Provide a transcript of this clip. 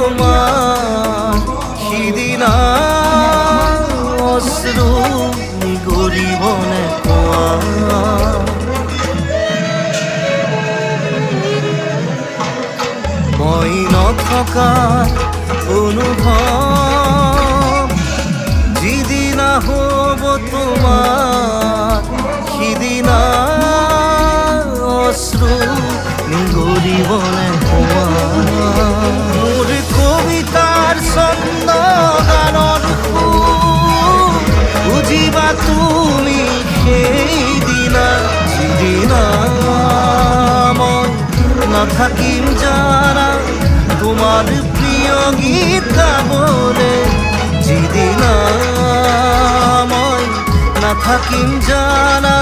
তোমার সিদিনা অশ্রু গরিব মই নথকা অনুভৱ যিদিনা হ'ব তোমাৰ সিদিনা অশ্ৰু নিগৰিবনে তুমি মই নাথাকিম জানা তোমার প্রিয় গীত গাবলে যিদিনা মই নাথাকিম প্রিয়